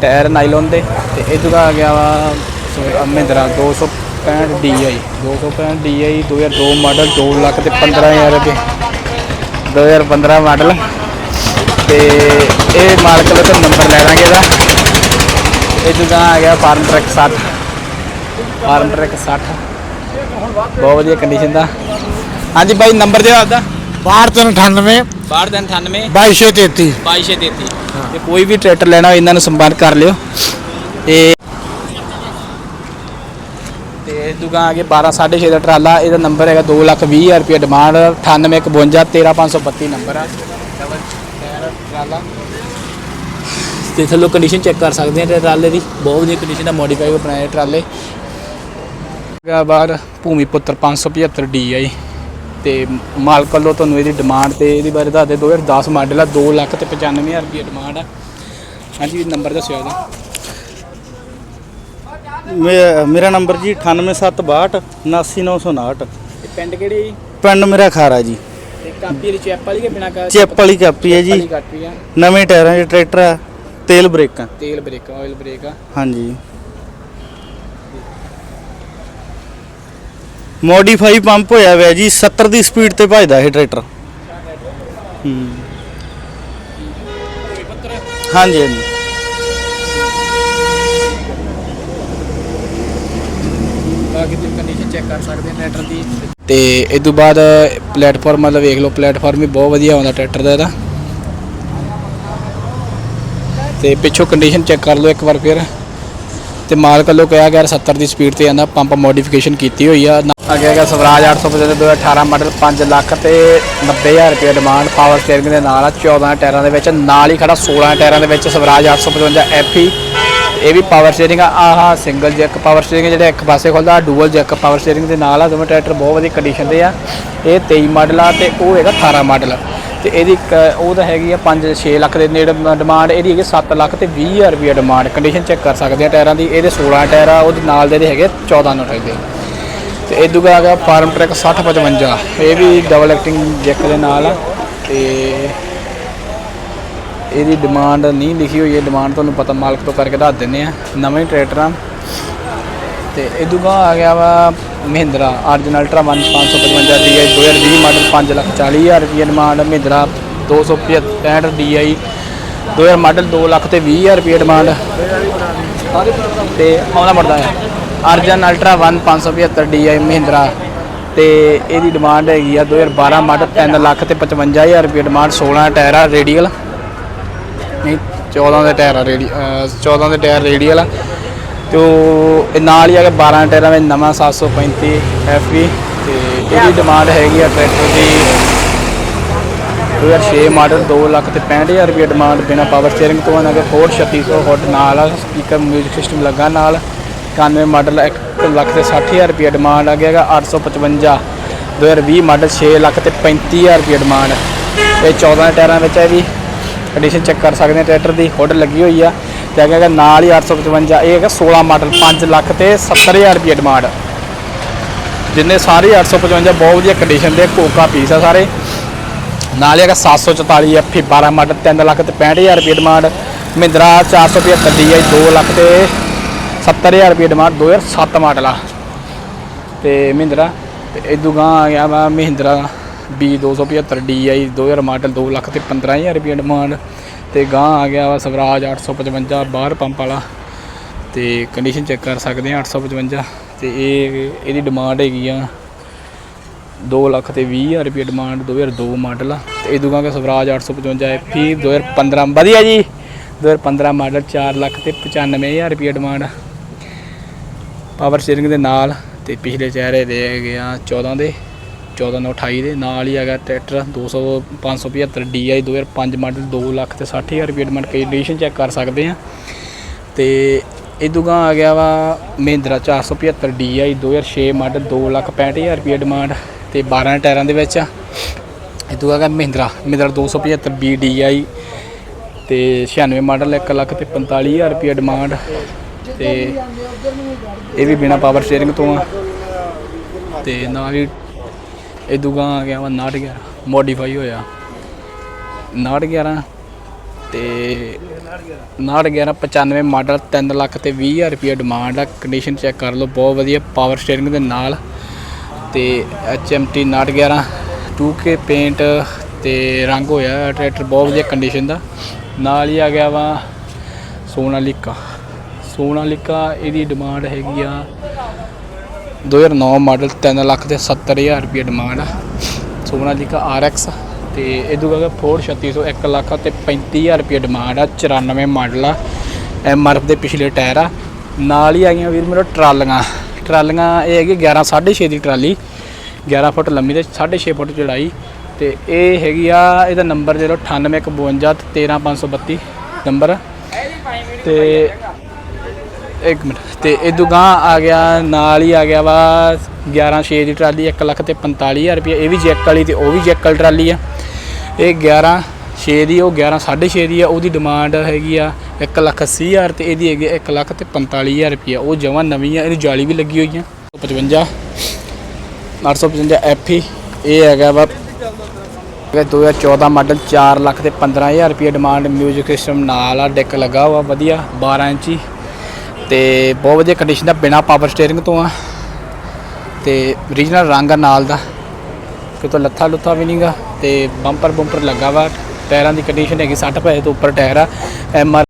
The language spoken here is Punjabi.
ਟਾਇਰ ਨਾਈਲੋਨ ਦੇ, ਤੇ ਇਹ ਤੋਂ ਆ ਗਿਆ ਵਾ, ਸੋ- Mahindra 265 DI 265 DI 2002 model 2 lakh ਤੇ 15000 ਰੁਪਏ। 2015 ਮਾਡਲ ਤੇ ਇਹ ਮਾਲਕ ਦਾ ਨੰਬਰ ਲੈ ਦਾਂਗੇ ਇਹਦਾ। ਇਹ ਤੋਂ ਆ ਗਿਆ ਫਾਰਮ ਟਰੈਕ 60 ਫਾਰਮ ਟਰੈਕ 60 ਬਹੁਤ ਵਧੀਆ ਕੰਡੀਸ਼ਨ ਦਾ। ਹਾਂਜੀ ਬਾਈ ਨੰਬਰ ਦਿਓ ਆਪਦਾ ਬਾਹਠ ਤਿੰਨ 98 6298 2233 2233 ਤੇ ਕੋਈ ਵੀ ਟਰੈਕਟਰ ਲੈਣਾ ਹੋਵੇ ਇਹਨਾਂ ਨੂੰ ਸੰਪਰਕ ਕਰ ਲਿਓ। ਤੇ ਤੇ ਦੁਕਾਨ ਆ ਕੇ 12 6.5 ਦਾ ਟਰਾਲਾ ਇਹਦਾ ਨੰਬਰ ਹੈਗਾ 220000 ਰੁਪਏ ਡਿਮਾਂਡ 9852 13532 ਨੰਬਰ ਆ। ਟਰਾਲਾ। ਤੇ ਥੱਲੋਂ ਕੰਡੀਸ਼ਨ ਚੈੱਕ ਕਰ ਸਕਦੇ ਆ ਤੇ ਟਰਾਲੇ ਦੀ। ਬਹੁਤ ਵਧੀਆ ਕੰਡੀਸ਼ਨ ਦਾ ਮੋਡੀਫਾਈ ਬਣਾਏ ਟਰਾਲੇ। ਗਾ ਬਾਹਰ ਭੂਮੀ ਪੁੱਤਰ 575 DI ਤੇ ਮਾਲਕ ਵੱਲੋਂ ਤੁਹਾਨੂੰ ਇਹਦੀ ਡਿਮਾਂਡ ਤੇ ਇਹਦੇ ਬਾਰੇ ਦੱਸਦੇ 2010 ਮਾਡਲ ਆ 2 ਲੱਖ ਤੇ 95000 ਰੁਪਏ ਡਿਮਾਂਡ ਆ। ਹਾਂਜੀ ਨੰਬਰ ਦੱਸਿਓ ਇਹਦਾ। ਮੇਰਾ ਨੰਬਰ ਜੀ 98762 79959 ਤੇ ਪਿੰਡ ਕਿਹੜੇ ਜੀ? ਪਿੰਡ ਮੇਰਾ ਖਾਰਾ ਜੀ। ਤੇ ਕਾਪੀ ਵਾਲੀ ਚੈਪ ਵਾਲੀ ਕਿ ਬਿਨਾ ਚਿੱਪ ਵਾਲੀ ਕਾਪੀ ਹੈ ਜੀ। ਨਵੇਂ ਟਾਇਰਾਂ 'ਚ ਟਰੈਕਟਰ ਆ ਤੇਲ ਬ੍ਰੇਕਾਂ ਤੇਲ ਬ੍ਰੇਕ ਆਇਲ ਬ੍ਰੇਕ ਆ। ਹਾਂਜੀ। ਮੋਡੀਫਾਈ ਪੰਪ ਹੋਇਆ ਹੋਇਆ ਜੀ 70 ਦੀ ਸਪੀਡ ਤੇ ਭਜਦਾ ਇਹ ਟਰੈਕਟਰ। ਹੂੰ। ਹਾਂਜੀ ਹਾਂਜੀ। ਬਾਕੀ ਤੁਸੀਂ ਕੰਡੀਸ਼ਨ ਚੈੱਕ ਕਰ ਸਕਦੇ ਹੋ ਟਰੈਕਟਰ ਦੀ। ਤੇ ਇਸ ਤੋਂ ਬਾਅਦ ਪਲੇਟਫਾਰਮ ਵਾਲਾ ਵੇਖ ਲਓ ਪਲੇਟਫਾਰਮ ਵੀ ਬਹੁਤ ਵਧੀਆ ਆਉਂਦਾ ਟਰੈਕਟਰ ਦਾ ਇਹਦਾ। ਤੇ ਪਿੱਛੋਂ ਕੰਡੀਸ਼ਨ ਚੈੱਕ ਕਰ ਲਓ ਇੱਕ ਵਾਰ ਫਿਰ। ਤੇ ਮਾਲਕ ਵੱਲੋਂ ਕਿਹਾ ਗਿਆ 70 ਦੀ ਸਪੀਡ ਤੇ ਆਂਦਾ ਪੰਪ ਮੋਡੀਫਿਕੇਸ਼ਨ ਕੀਤੀ ਹੋਈ ਆ। ਅੱਗੇ ਹੈਗਾ ਸਵਰਾਜ 855 2018 ਮਾਡਲ 5 ਲੱਖ ਤੇ 90000 ਰੁਪਏ ਡਿਮਾਂਡ ਪਾਵਰ ਸਟੀਅਰਿੰਗ ਦੇ ਨਾਲ ਆ 14 ਟਾਇਰਾਂ ਦੇ ਵਿੱਚ, ਨਾਲ ਹੀ ਖੜਾ 16 ਟਾਇਰਾਂ ਦੇ ਵਿੱਚ ਸਵਰਾਜ 855 FE ਇਹ ਵੀ ਪਾਵਰ ਸਟੀਅਰਿੰਗ ਆ, ਆਹ ਸਿੰਗਲ ਜੈਕ ਪਾਵਰ ਸਟੀਅਰਿੰਗ ਜਿਹੜਾ ਇੱਕ ਪਾਸੇ ਖੁੱਲਦਾ ਡੂਅਲ ਜੈਕ ਪਾਵਰ ਸਟੀਅਰਿੰਗ ਦੇ ਨਾਲ ਆ, ਦੋਵੇਂ ਟਰੈਕਟਰ ਬਹੁਤ ਵਧੀਆ ਕੰਡੀਸ਼ਨ ਦੇ ਆ। ਇਹ 23 ਮਾਡਲ ਆ ਤੇ ਉਹ ਹੈਗਾ 18 ਮਾਡਲ। ਤੇ ਇਹਦੀ ਕ- ਉਹ ਤਾਂ ਹੈਗੀ ਆ 5 6 ਲੱਖ ਦੇ ਨੇੜੇ ਡਿਮਾਂਡ ਇਹਦੀ ਹੈਗੀ 7 ਲੱਖ ਤੇ 20000 ਰੁਪਏ ਡਿਮਾਂਡ ਕੰਡੀਸ਼ਨ ਚੈੱਕ ਕਰ ਸਕਦੇ ਆ ਟਾਇਰਾਂ ਦੀ। ਇਹਦੇ 16 ਟਾਇਰ ਆ, ਉਹਦੇ ਨਾਲ ਦੇ ਇਹਦੇ ਹੈਗੇ 14 ਨਟ ਦੇ ਤੇ ਇਹ ਦੂਗਾ ਆ ਗਿਆ ਫਾਰਮ ਟਰੈਕ 6055 ਇਹ ਵੀ ਡਬਲ ਐਕਟਿੰਗ ਜੈਕ ਦੇ ਨਾਲ ਆ ਤੇ ਇਹਦੀ ਡਿਮਾਂਡ ਨਹੀਂ ਲਿਖੀ ਹੋਈ ਹੈ। ਡਿਮਾਂਡ ਤੁਹਾਨੂੰ ਪਤਾ ਮਾਲਕ ਤੋਂ ਕਰਕੇ ਦੱਸ ਦਿੰਦੇ ਆ। ਨਵੇਂ ਟਰੈਕਟਰ। ਆ ਤੇ ਇਹ ਦੂਗਾ ਆ ਗਿਆ ਵਾ Mahindra Arjun ultra 1555 DI 2020 model 5 lakh 40 ਹਜ਼ਾਰ ਰੁਪਏ demand Mahindra 265 DI 2000 model 2 lakh ਤੇ 20 ਹਜ਼ਾਰ ਰੁਪਏ ਡਿਮਾਂਡ ਤੇ ਆਉਣਾ ਮਰਦਾ ਹੈ। Arjun ultra 1 575 DI Mahindra. ਤੇ ਇਹਦੀ ਡਿਮਾਂਡ ਹੈਗੀ ਆ 2012 ਮਾਡਲ 3 ਲੱਖ ਤੇ 55000 ਰੁਪਏ ਡਿਮਾਂਡ 16 ਟਾਇਰ ਆ ਰੇਡੀਅਲ ਨਹੀਂ 14 ਦੇ ਟਾਇਰ ਆ ਰੇਡੀ ਅਹ 14 ਦੇ ਟਾਇਰ ਰੇਡੀਅਲ ਤੇ ਉਹ ਇਹ ਨਾਲ ਹੀ ਹੈਗਾ ਕੇ 12 ਟਾਇਰਾਂ ਵਿੱਚ ਨਵਾਂ 735 FV ਤੇ ਇਹਦੀ ਡਿਮਾਂਡ ਹੈਗੀ ਆ ਟਰੈਕਟਰ ਦੀ 2006 ਮਾਡਲ 2 ਲੱਖ ਤੇ 65000 ਰੁਪਏ ਡਿਮਾਂਡ ਬਿਨਾ ਪਾਵਰ ਸਟੀਅਰਿੰਗ ਤੋਂ ਇਹਨਾਂ ਦੇ ਫੋਰਡ 3600 ਹੁੱਡ ਨਾਲ ਸਪੀਕਰ ਮਿਊਜ਼ਿਕ ਸਿਸਟਮ ਲੱਗਾ ਨਾਲ। 91 ਮਾਡਲ 1 ਲੱਖ ਤੇ 60000 ਰੁਪਏ ਡਿਮਾਂਡ ਆ ਗਿਆਗਾ 855 2020 ਮਾਡਲ 6 ਲੱਖ ਤੇ 35000 ਰੁਪਏ ਡਿਮਾਂਡ ਇਹ 14 ਟਾਇਰਾਂ ਵਿੱਚ ਹੈ ਵੀ ਕੰਡੀਸ਼ਨ ਚੈੱਕ ਕਰ ਸਕਦੇ ਆ ਟਰੈਕਟਰ ਦੀ ਹੁੱਡ ਲੱਗੀ ਹੋਈ ਆ। ਤੇ ਹੈਗਾ ਨਾਲ ਹੀ 855 ਇਹ ਹੈਗਾ 16 ਮਾਡਲ 5 ਲੱਖ ਤੇ 70000 ਰੁਪਏ ਡਿਮਾਂਡ ਜਿੰਨੇ ਸਾਰੇ 855 ਬਹੁਤ ਵਧੀਆ ਕੰਡੀਸ਼ਨ ਦੇ ਕੋਕਾ ਪੀਸ ਆ ਸਾਰੇ। ਨਾਲ ਹੀ ਹੈਗਾ 744 ਐਫ 12 ਮਾਡਲ 3 ਲੱਖ ਤੇ 65000 ਰੁਪਏ ਡਿਮਾਂਡ ਮਹਿੰਦਰਾ 475 DI 2 ਲੱਖ ਤੇ 70000 ਰੁਪਏ ਡਿਮਾਂਡ 2007 ਮਾਡਲ ਆ। ਤੇ ਮਹਿੰਦਰਾ, ਤੇ ਇਦੋਂ ਗਾਂ ਆ ਗਿਆ ਵਾ Mahindra B 275 DI 2000 model 2 lakh ਤੇ 15000 ਰੁਪਏ ਡਿਮਾਂਡ ਤੇ ਗਾਂ ਆ ਗਿਆ ਵਾ ਸਵਰਾਜ 855 ਬਾਹਰ ਪੰਪ ਵਾਲਾ। ਤੇ ਕੰਡੀਸ਼ਨ ਚੈੱਕ ਕਰ ਸਕਦੇ ਆ 855 ਤੇ ਇਹ, ਇਹਦੀ ਡਿਮਾਂਡ ਹੈਗੀ ਆ 2 ਲੱਖ ਤੇ 20000 ਰੁਪਏ ਡਿਮਾਂਡ 2002 ਮਾਡਲ ਆ। ਤੇ ਇਹ ਦੂਗਾ ਕਿ ਸਵਰਾਜ 855 ਐਫੀ 2015 ਵਧੀਆ ਜੀ। 2015 ਮਾਡਲ 4 ਲੱਖ ਤੇ 95000 ਰੁਪਏ ਡਿਮਾਂਡ ਪਾਵਰ ਸਟੀਅਰਿੰਗ ਦੇ ਨਾਲ ਤੇ ਪਿਛਲੇ ਚਿਹਰੇ ਦੇ ਹੈਗੇ ਆ 14 ਦੇ। 14 ਨੂੰ 28 ਦੇ ਨਾਲ ਹੀ ਹੈਗਾ ਟਰੈਕਟਰ 200 575 DI 2005 ਮਾਡਲ 2 ਲੱਖ ਤੇ 60000 ਰੁਪਏ ਡਿਮਾਂਡ ਕੰਡੀਸ਼ਨ ਚੈੱਕ ਕਰ ਸਕਦੇ ਆ। ਤੇ ਇਦੋਂ ਗਾਂ ਆ ਗਿਆ ਵਾ ਮਹਿੰਦਰਾ 475 DI 2006 ਮਾਡਲ 2 ਲੱਖ 65000 ਰੁਪਏ ਡਿਮਾਂਡ ਤੇ 12 ਟਾਇਰਾਂ ਦੇ ਵਿੱਚ ਆ। ਇਦੋਂ ਆ ਗਿਆ ਮਹਿੰਦਰਾ ਮਹਿੰਦਰਾ 275 B DI ਤੇ 96 ਮਾਡਲ 1 ਲੱਖ ਤੇ 45000 ਰੁਪਏ ਡਿਮਾਂਡ ਤੇ ਇਹ ਵੀ ਬਿਨਾ ਪਾਵਰ ਸਟੀਅਰਿੰਗ ਤੋਂ ਆ। ਤੇ ਨਾਲ ਹੀ ਇਹ ਦੂਗਾ ਆ ਗਿਆ ਵਾ 911 ਮੋਡੀਫਾਈ ਹੋਇਆ। 911 ਤੇ 91195 ਮਾਡਲ 3 ਲੱਖ ਤੇ 20 ਹਜ਼ਾਰ ਰੁਪਏ ਡਿਮਾਂਡ ਆ। ਕੰਡੀਸ਼ਨ ਚੈੱਕ ਕਰ ਲਓ, ਬਹੁਤ ਵਧੀਆ ਪਾਵਰ ਸਟੀਅਰਿੰਗ ਦੇ ਨਾਲ। ਤੇ HMT 911 2K ਪੇਂਟ ਤੇ ਰੰਗ ਹੋਇਆ ਟਰੈਕਟਰ ਬਹੁਤ ਵਧੀਆ ਕੰਡੀਸ਼ਨ ਦਾ। ਨਾਲ ਹੀ ਆ ਗਿਆ ਵਾ ਸੋਨਾਲੀਕਾ। ਸੋਨਾਲੀਕਾ, ਇਹਦੀ ਡਿਮਾਂਡ ਹੈਗੀ ਆ 2009 ਮਾਡਲ 3 ਲੱਖ ਤੇ 70000 ਰੁਪਏ ਡਿਮਾਂਡ ਆ। ਸੋਨਾਲੀਕਾ RX ਤੇ ਇਦੋਂ ਅਗਾ ਫੋਰਡ 3600 1 ਲੱਖ ਤੇ 35000 ਰੁਪਏ ਡਿਮਾਂਡ ਆ 94 ਮਾਡਲ ਆ। ਐਮਆਰਐਫ ਦੇ ਪਿਛਲੇ ਟਾਇਰ ਆ। ਨਾਲ ਹੀ ਆ ਗਈਆਂ ਵੀਰ ਮੇਰੇ ਟਰਾਲੀਆਂ। ਟਰਾਲੀਆਂ ਇਹ ਹੈਗੀ 11 6.5 ਦੀ ਟਰਾਲੀ। 11 ਫੁੱਟ ਲੰਮੀ ਤੇ 6.5 ਫੁੱਟ ਚੜਾਈ। ਤੇ ਇਹ ਹੈਗੀ ਆ, ਇਹਦਾ ਨੰਬਰ ਜਿਹੜਾ 9852 ਤੇ 13532 ਨੰਬਰ ਆ। ਤੇ ਇੱਕ ਮਿੰਟ। ਤੇ ਇਹ ਗਾਂ ਆ ਗਿਆ, ਨਾਲ ਹੀ ਆ ਗਿਆ ਵਾ 11 6 ਦੀ ਟਰਾਲੀ 1 ਲੱਖ ਤੇ 45000 ਰੁਪਏ ਇਹ ਵੀ ਜੈਕ ਵਾਲੀ ਤੇ ਉਹ ਵੀ ਜੈਕ ਵਾਲੀ ਟਰਾਲੀ ਆ। ਇਹ 11 6 ਦੀ, ਉਹ 11 6.5 ਦੀ ਆ, ਉਹਦੀ ਡਿਮਾਂਡ ਹੈਗੀ ਆ 1 ਲੱਖ 80 ਹਜ਼ਾਰ ਤੇ ਇਹਦੀ ਹੈਗੀ 1 ਲੱਖ ਤੇ 45000 ਰੁਪਏ ਉਹ ਜਮਾਂ ਨਵੀਂ ਆ ਇਹਨੂੰ ਜਾਲੀ ਵੀ ਲੱਗੀ ਹੋਈ ਆ। 55 855 ਐਫੀ ਇਹ ਹੈਗਾ ਵਾ ਇਹ 2014 ਮਾਡਲ 4 ਲੱਖ ਤੇ 15000 ਰੁਪਏ ਡਿਮਾਂਡ ਮਿਊਜ਼ਿਕ ਸਿਸਟਮ ਨਾਲ ਆ ਡੈਕ ਲੱਗਾ ਹੋਆ ਵਧੀਆ 12 ਇੰਚੀ। ਤੇ ਬਹੁਤ ਵਧੀਆ ਕੰਡੀਸ਼ਨ ਦਾ ਬਿਨਾ ਪਾਵਰ ਸਟੀਅਰਿੰਗ ਤੋਂ ਆ। ਤੇ ਰੀਜਨਲ ਰੰਗ ਆ ਨਾਲ ਦਾ। ਕਿਤੋਂ ਲੱਥਾ ਲੁੱਥਾ ਵੀ ਨਹੀਂਗਾ ਤੇ ਬੰਪਰ ਬੰਪਰ ਲੱਗਾ ਵਾ। ਟਾਇਰਾਂ ਦੀ ਕੰਡੀਸ਼ਨ ਹੈਗੀ 60 ਪੈਸੇ ਤੋਂ ਉੱਪਰ ਟਾਇਰ ਆ। ਐਮ